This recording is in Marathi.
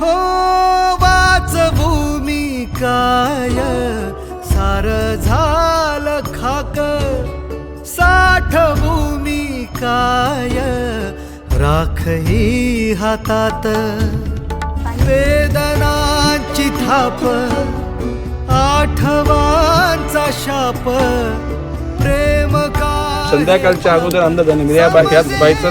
हो वाच भूमी काय? सार झाल खाक. साठ भूमी काय? राख ही हातात. वेदनांची थाप. आठवांचा शाप. प्रेम का संध्याकाळच्या अगोदर अंदाजाने या बा- बाईचं